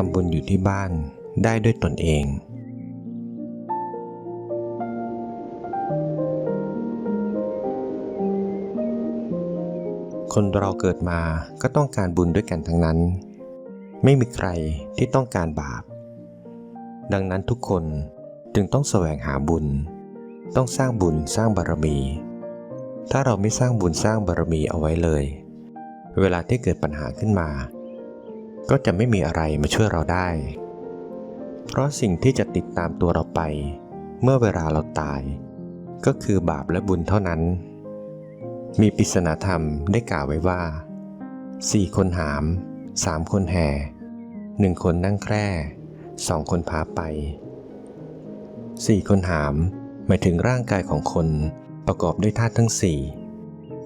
ทำบุญอยู่ที่บ้านได้ด้วยตนเองคนเราเกิดมาก็ต้องการบุญด้วยกันทั้งนั้น ไม่มีใครที่ต้องการบาป ดังนั้นทุกคนจึงต้องแสวงหาบุญ ต้องสร้างบุญสร้างบารมี ถ้าเราไม่สร้างบุญสร้างบารมีเอาไว้เลย เวลาที่เกิดปัญหาขึ้นมา ก็จะไม่มีอะไรมาช่วยเราได้ เพราะสิ่งที่จะติดตามตัวเราไป เมื่อเวลาเราตาย ก็คือบาปและบุญเท่านั้น มีปริศนาธรรมได้กล่าวไว้ว่าสี่คนหามสามคนแห่หนึ่งคนนั่งแคร่สองคนพาไปสี่คนหาม หมายถึงร่างกายของคนประกอบด้วยธาตุทั้งสี่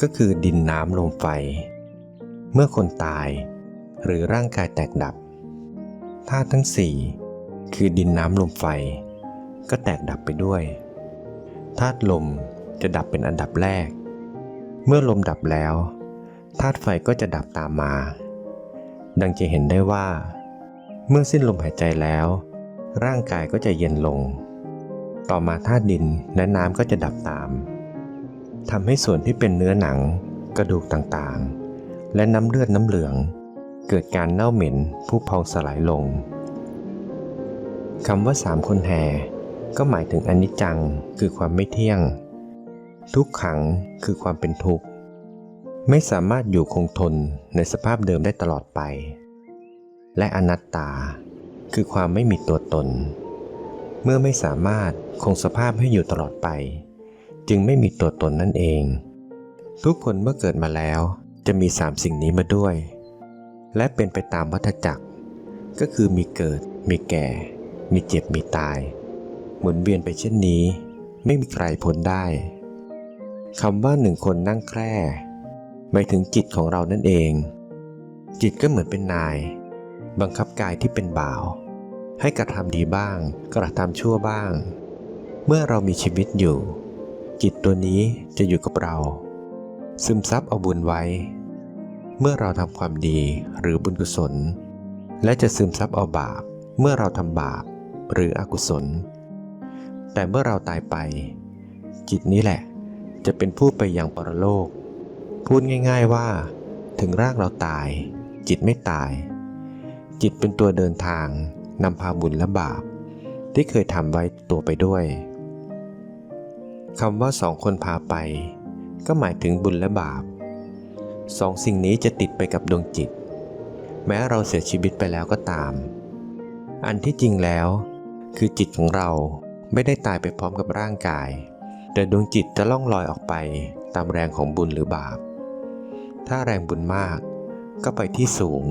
ก็คือดินน้ำลมไฟ เมื่อคนตาย หรือร่างกายแตกดับธาตุทั้งสี่คือดินน้ำลมไฟ ก็แตกดับไปด้วยธาตุลมจะดับเป็นอันดับแรก เมื่อลมดับแล้วธาตุไฟก็จะดับตามมา ดังจะเห็นได้ว่า เมื่อสิ้นลมหายใจแล้ว ร่างกายก็จะเย็นลง ต่อมาธาตุดินและน้ำก็จะดับตามทำให้ส่วนที่เป็นเนื้อหนัง กระดูกต่างๆ และน้ำเลือดน้ำเหลือง เกิดการเน่าเหม็นผุพองสลายลงคำว่าสามคนแห่ก็หมายถึงอนิจจังคือความไม่เที่ยง ทุกขังคือความเป็นทุกข์ ไม่สามารถอยู่คงทนในสภาพเดิมได้ตลอดไป และอนัตตา คือความไม่มีตัวตน เมื่อไม่สามารถคงสภาพให้อยู่ตลอดไป จึงไม่มีตัวตนนั่นเอง ทุกคนเมื่อเกิดมาแล้วจะมีสามสิ่งนี้มาด้วย และเป็นไปตามวัฏจักร ก็คือมีเกิด มีแก่ มีเจ็บ มีตาย หมุนเวียนไปเช่นนี้ ไม่มีใครพ้นได้คำว่าหนึ่งคนนั่งแคร่หมายถึงจิตของเรานั่นเอง จิตก็เหมือนเป็นนาย บังคับกายที่เป็นบ่าว ให้กระทำดีบ้าง กระทำชั่วบ้าง เมื่อเรามีชีวิตอยู่ จิตตัวนี้จะอยู่กับเรา ซึมซับเอาบุญไว้ เมื่อเราทำความดีหรือบุญกุศล และจะซึมซับเอาบาป เมื่อเราทำบาปหรืออกุศล แต่เมื่อเราตายไป จิตนี้แหละ จะเป็นผู้ไปยังปรโลก พูดง่าย ๆว่า ถึงร่างเราตาย จิตไม่ตาย จิตเป็นตัวเดินทางนำพาบุญและบาป ที่เคยทำไว้ตัวไปด้วยคำว่าสองคนพาไป ก็หมายถึงบุญและบาป สองสิ่งนี้จะติดไปกับดวงจิต แม้เราเสียชีวิตไปแล้วก็ตาม อันที่จริงแล้ว คือจิตของเราไม่ได้ตายไปพร้อมกับร่างกาย แต่ดวงจิตจะล่องลอยออกไปตามแรงของบุญหรือบาป ถ้าแรงบุญมากก็ไปที่สูง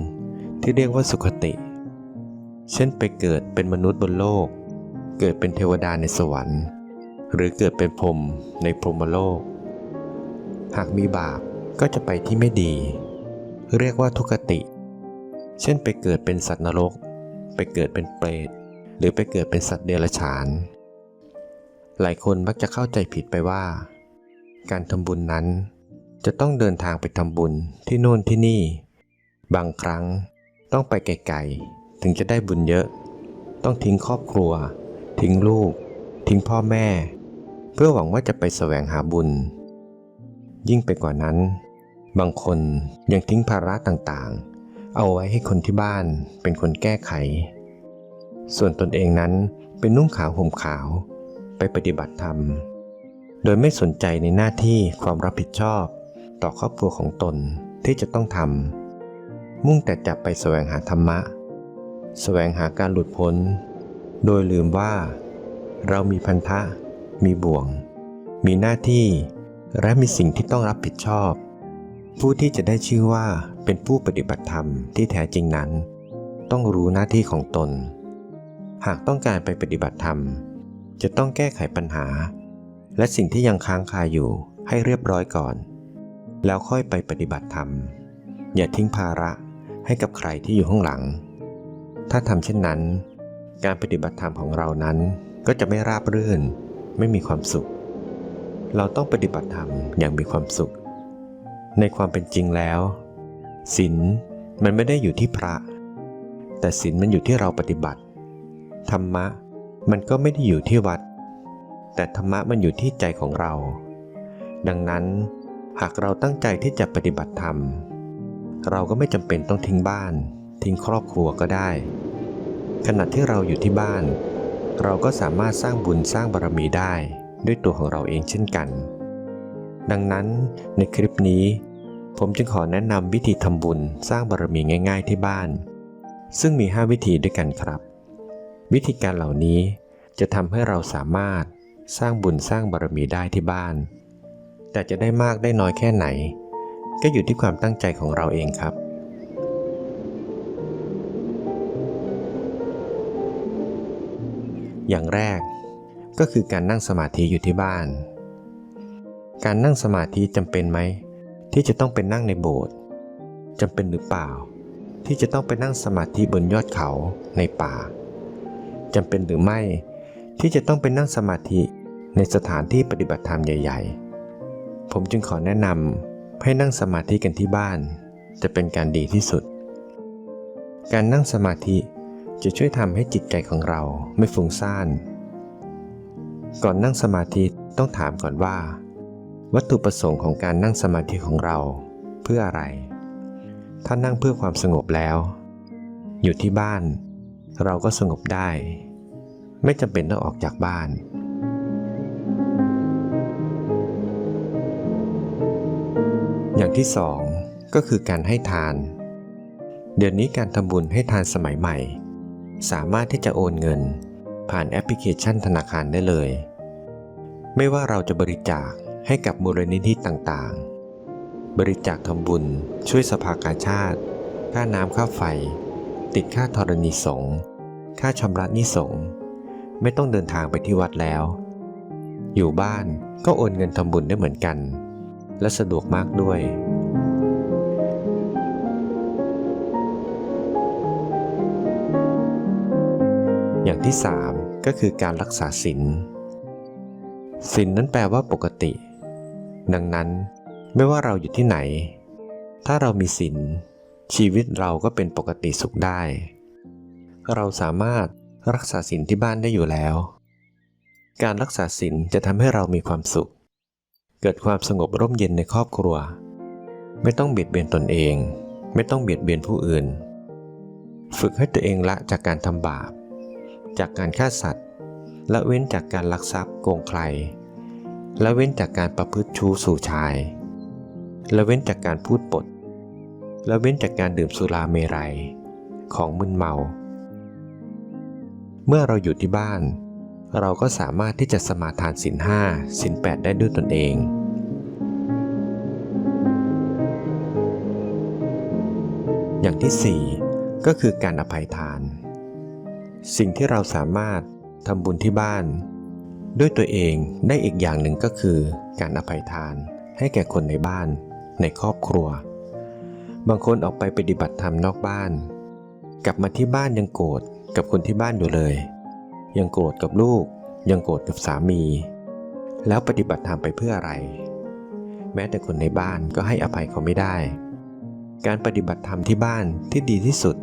ที่เรียกว่าสุขติ เช่นไปเกิดเป็นมนุษย์บนโลก เกิดเป็นเทวดาในสวรรค์ หรือเกิดเป็นพรมในพรหมโลก หากมีบาป ก็จะไปที่ไม่ดี เรียกว่าทุกติ เช่นไปเกิดเป็นสัตว์นรก ไปเกิดเป็นเปรต หรือไปเกิดเป็นสัตว์เดรัจฉาน หลายคนมักจะเข้าใจผิดไปว่า การทำบุญนั้น จะต้องเดินทางไปทำบุญที่โน่นที่นี่ บางครั้งต้องไปไกลๆถึงจะได้บุญเยอะ ต้องทิ้งครอบครัว ทิ้งลูก ทิ้งพ่อแม่ เพื่อหวังว่าจะไปแสวงหาบุญยิ่งไปกว่านั้น บางคนยังทิ้งภาระต่างๆ เอาไว้ให้คนที่บ้านเป็นคนแก้ไข ส่วนตนเองนั้นเป็นนุ่งขาวห่มขาว ไปปฏิบัติธรรม โดยไม่สนใจในหน้าที่ความรับผิดชอบ ต่อครอบครัวของตนที่จะต้องทำมุ่งแต่จะไปแสวงหาธรรมะ แสวงหาการหลุดพ้น โดยลืมว่า เรามีพันธะ มีบ่วง มีหน้าที่ และมีสิ่งที่ต้องรับผิดชอบ ผู้ที่จะได้ชื่อว่าเป็นผู้ปฏิบัติธรรมที่แท้จริงนั้น ต้องรู้หน้าที่ของตน หากต้องการไปปฏิบัติธรรม จะต้องแก้ไขปัญหา และสิ่งที่ยังค้างคาอยู่ให้เรียบร้อยก่อน แล้วค่อยไปปฏิบัติธรรม อย่าทิ้งภาระให้กับใครที่อยู่ข้างหลัง ถ้าทำเช่นนั้น การปฏิบัติธรรมของเรานั้นก็จะไม่ราบรื่น ไม่มีความสุข เราต้องปฏิบัติธรรมอย่างมีความสุข ในความเป็นจริงแล้วศีลมันไม่ได้อยู่ที่พระ แต่ศีลมันอยู่ที่เราปฏิบัติ ธรรมะมันก็ไม่ได้อยู่ที่วัด แต่ธรรมะมันอยู่ที่ใจของเรา ดังนั้นหากเราตั้งใจที่จะปฏิบัติธรรม เราก็ไม่จำเป็นต้องทิ้งบ้าน ทิ้งครอบครัวก็ได้ ขณะที่เราอยู่ที่บ้าน เราก็สามารถสร้างบุญสร้างบารมีได้ด้วยตัวของเราเองเช่นกัน ดังนั้นในคลิปนี้ ผมจึงขอแนะนำวิธีทำบุญสร้างบารมีง่าย ๆที่บ้าน ซึ่งมี 5 วิธีด้วยกันครับ วิธีการเหล่านี้จะทำให้เราสามารถสร้างบุญสร้างบารมีได้ที่บ้าน แต่จะได้มากได้น้อยแค่ไหน ก็อยู่ที่ความตั้งใจของเราเองครับ อย่างแรกก็คือการนั่งสมาธิอยู่ที่บ้าน การนั่งสมาธิจำเป็นไหม ที่จะต้องไปนั่งในโบสถ์จำเป็นหรือเปล่า ที่จะต้องไปนั่งสมาธิบนยอดเขาในป่าจำเป็นหรือไม่ ที่จะต้องไปนั่งสมาธิในสถานที่ปฏิบัติธรรมใหญ่ ๆ ผมจึงขอแนะนำให้นั่งสมาธิกันที่บ้าน จะเป็นการดีที่สุด การนั่งสมาธิจะช่วยทำให้จิตใจของเราไม่ฟุ้งซ่าน ก่อนนั่งสมาธิต้องถามก่อนว่า วัตถุประสงค์ของการนั่งสมาธิของเรา เพื่ออะไร ถ้านั่งเพื่อความสงบแล้ว อยู่ที่บ้าน เราก็สงบได้ ไม่จำเป็นต้องออกจากบ้าน อย่างที่สองก็คือการให้ทาน เดี๋ยวนี้การทำบุญให้ทานสมัยใหม่ สามารถที่จะโอนเงิน ผ่านแอปพลิเคชันธนาคารได้เลย ไม่ว่าเราจะบริจาค ให้กับมูลนิธิต่างๆ บริจาคทำบุญช่วยสภากาชาติ ค่าน้ำค่าไฟ ติดค่าธรณีสงฆ์ค่าชำระนิสงฆ์ไม่ต้องเดินทางไปที่วัดแล้ว อยู่บ้านก็โอนเงินทำบุญได้เหมือนกัน และสะดวกมากด้วยอย่างที่ 3 ก็คือการรักษาศีลศีลนนั้นแปลว่าปกติ ดังนั้นไม่ว่าเราอยู่ที่ไหน ถ้าเรามีศีลชีวิตเราก็เป็นปกติสุขได้ เราสามารถรักษาศีลที่บ้านได้อยู่แล้ว การรักษาศีลจะทำให้เรามีความสุข เกิดความสงบร่มเย็นในครอบครัว ไม่ต้องเบียดเบียนตนเอง ไม่ต้องเบียดเบียนผู้อื่น ฝึกให้ตัวเองละจากการทำบาป จากการฆ่าสัตว์และเว้นจากการลักทรัพย์โกงใคร ละเว้นจากการประพฤติชู้สู่ชายและเว้นจากการพูดปดและเว้นจากการดื่มสุราเมรัย ของมึนเมา เมื่อเราอยู่ที่บ้าน เราก็สามารถที่จะสมาทานสินห้าสินแปดได้ด้วยตนเอง อย่างที่ 4 ก็คือการอภัยทาน สิ่งที่เราสามารถทำบุญที่บ้าน ด้วยตัวเองได้อีกอย่างหนึ่งก็คือ การอภัยทานให้แก่คนในบ้าน ในครอบครัว บางคนออกไปปฏิบัติธรรมนอกบ้าน กลับมาที่บ้านยังโกรธกับคนที่บ้านอยู่เลย ยังโกรธกับลูก ยังโกรธกับสามี แล้วปฏิบัติธรรมไปเพื่ออะไร แม้แต่คนในบ้านก็ให้อภัยเขาไม่ได้ การปฏิบัติธรรมที่บ้านที่ดีที่สุด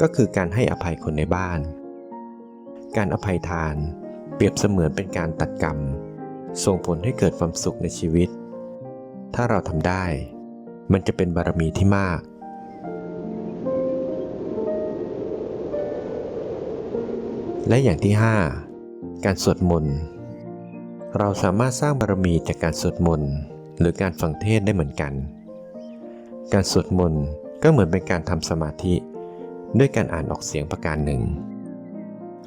ก็คือการให้อภัยคนในบ้าน การอภัยทาน เปรียบเสมือนเป็นการตัดกรรม ส่งผลให้เกิดความสุขในชีวิต ถ้าเราทำได้ มันจะเป็นบารมีที่มาก และอย่างที่ 5 การสวดมนต์ เราสามารถสร้างบารมีจากการสวดมนต์หรือการฟังเทศได้เหมือนกัน การสวดมนต์ก็เหมือนเป็นการทำสมาธิ ด้วยการอ่านออกเสียงประการหนึ่ง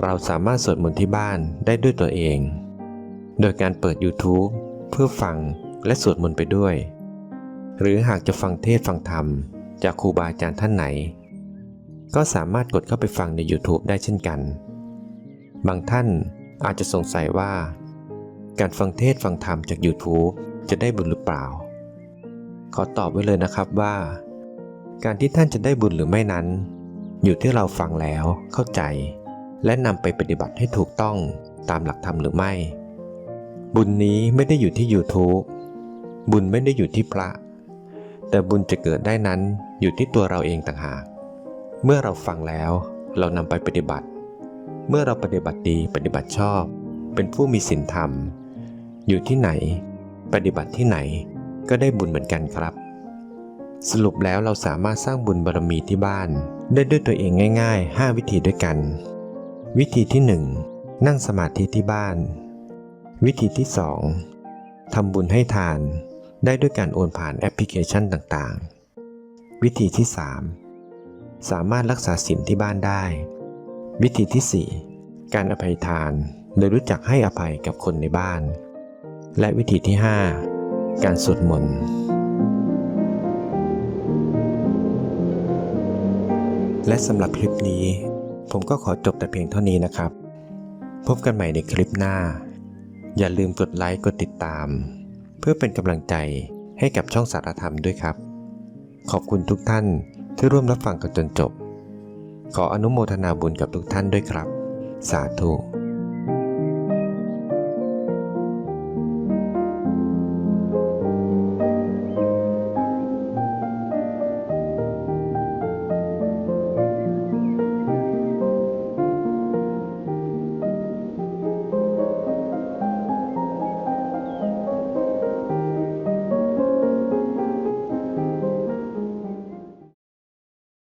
เราสามารถสวดมนต์ที่บ้านได้ด้วยตัวเอง โดยการเปิด YouTube เพื่อฟังและสวดมนต์ไปด้วย หรือหากจะฟังเทศฟังธรรม จากครูบาอาจารย์ท่านไหน ก็สามารถกดเข้าไปฟังใน YouTube ได้เช่นกัน บางท่านอาจจะสงสัยว่า การฟังเทศฟังธรรมจาก YouTube จะได้บุญหรือเปล่า ขอตอบไว้เลยนะครับว่า การที่ท่านจะได้บุญหรือไม่นั้น อยู่ที่เราฟังแล้วเข้าใจ และนำไปปฏิบัติให้ถูกต้องตามหลักธรรมหรือไม่ บุญนี้ไม่ได้อยู่ที่ YouTube บุญไม่ได้อยู่ที่พระ แต่บุญจะเกิดได้นั้นอยู่ที่ตัวเราเองต่างหาก เมื่อเราฟังแล้วเรานำไปปฏิบัติ เมื่อเราปฏิบัติดีปฏิบัติชอบ เป็นผู้มีศีลธรรม อยู่ที่ไหน ปฏิบัติที่ไหนก็ได้บุญเหมือนกันครับ สรุปแล้วเราสามารถสร้างบุญบารมีที่บ้าน ได้ด้วยตัวเองง่าย ๆ 5 วิธีด้วยกัน วิธีที่ 1 นั่งสมาธิที่บ้าน วิธีที่ 2ทำบุญให้ทานได้ด้วยการโอนผ่านแอปพลิเคชันต่างๆ วิธีที่ 3 สามารถรักษาศีลที่บ้านได้ วิธีที่ 4 การอภัยทานโดยรู้จักให้อภัยกับคนในบ้าน และวิธีที่ 5 การสวดมนต์และสำหรับคลิปนี้ ผมก็ขอจบแต่เพียงเท่านี้นะครับ พบกันใหม่ในคลิปหน้า อย่าลืมกดไลค์กดติดตาม เพื่อเป็นกำลังใจให้กับช่องสารธรรมด้วยครับ ขอบคุณทุกท่านที่ร่วมรับฟังกันจนจบ ขออนุโมทนาบุญกับทุกท่านด้วยครับ สาธุ